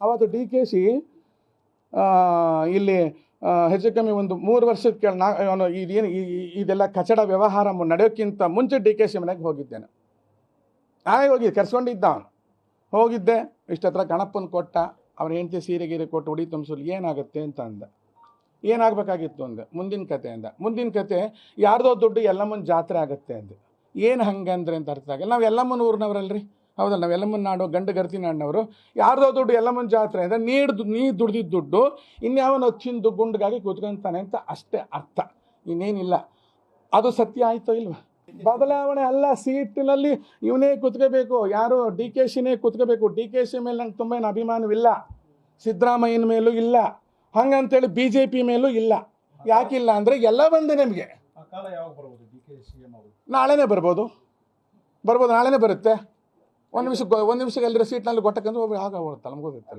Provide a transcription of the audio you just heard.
ಅವತ್ತು D K C ಇಲ್ಲಿ ಹೆಚ್ಚು ಕಮ್ಮಿ ಒಂದು ಮೂರು ವರ್ಷದ ಕೆಳ ನಾ ಇದೇನು ಇದೆಲ್ಲ ಕಚಡ ವ್ಯವಹಾರ ನಡೆಯೋಕ್ಕಿಂತ ಮುಂಚೆ ಡಿ ಕೆ ಸಿ ಮನೆಗೆ ಹೋಗಿದ್ದೇನೆ. ನಾನೇ ಹೋಗಿ ಕರ್ಸ್ಕೊಂಡಿದ್ದ ಅವನು. ಹೋಗಿದ್ದೆ, ಇಷ್ಟತ್ರ ಗಣಪನ ಕೊಟ್ಟ ಅವನ ಹೆಂಡತಿ ಸೀರೆ ಗೀರೆ ಕೊಟ್ಟು ಉಡಿ ತುಂಬಿಸಲು ಏನಾಗುತ್ತೆ ಅಂತ ಅಂದ. ಏನಾಗಬೇಕಾಗಿತ್ತು ಅಂದೆ, ಮುಂದಿನ ಕತೆ ಅಂದ. ಮುಂದಿನ ಕತೆ, ಯಾರ್ದೋ ದುಡ್ಡು ಎಲ್ಲಮ್ಮನ ಜಾತ್ರೆ ಆಗುತ್ತೆ ಅಂದೆ. ಏನು ಹಂಗಂದ್ರೆ ಅಂತ ಅರ್ಥ ಆಗಿಲ್ಲ. ನಾವು ಎಲ್ಲಮ್ಮನ ಊರಿನವ್ರಲ್ರಿ? ಹೌದಲ್ಲ ನಾವು ಎಲ್ಲಮ್ಮನ ನಾಡು ಗಂಡು ಗರ್ತಿ ನಾಡಿನವರು. ಯಾರ್ದೋ ದುಡ್ಡು ಎಲ್ಲಮ್ಮನ ಜಾತ್ರೆ ಅಂದರೆ ನೀಡ್ ನೀ ದುಡ್ದಿದ್ದ ದುಡ್ಡು ಇನ್ಯಾವನ ಹಚ್ಚಿಂದು ಗುಂಡ್ಗಾಗಿ ಕೂತ್ಕೊಂತಾನೆ ಅಂತ ಅಷ್ಟೇ ಅರ್ಥ. ಇನ್ನೇನಿಲ್ಲ. ಅದು ಸತ್ಯ ಆಯ್ತೋ ಇಲ್ವಾ? ಬದಲಾವಣೆ ಅಲ್ಲ ಸೀಟಿನಲ್ಲಿ ಇವನೇ ಕುತ್ಕೋಬೇಕು ಯಾರು ಡಿ ಕೆ ಶಿನೇ ಕುತ್ಕೋಬೇಕು. ಡಿ ಕೆ ಶಿ ಮೇಲೆ ನಂಗೆ ತುಂಬ ಏನು ಅಭಿಮಾನವಿಲ್ಲ. ಸಿದ್ದರಾಮಯ್ಯನ ಮೇಲೂ ಇಲ್ಲ. ಹಂಗಂತೇಳಿ ಬಿ ಜೆ ಪಿ ಮೇಲೂ ಇಲ್ಲ. ಯಾಕಿಲ್ಲ ಅಂದರೆ ಎಲ್ಲ ಬಂದೆ ನಿಮಗೆ. ನಾಳೆನೇ ಬರ್ಬೋದು. ಬರ್ಬೋದು ನಾಳೆನೇ ಬರುತ್ತೆ. ಒಂದು ನಿಮಿಷ ಒಂದು ನಿಮಿಷಕ್ಕೆ ಎಲ್ಲರ ಸೀಟ್ನಲ್ಲಿ ಗೊಟ್ಟಕ್ಕಂದ್ರೆ ಹೋಗಿ ಆಗ ನಮ್ಗೆ ಗೊತ್ತಿಲ್ಲ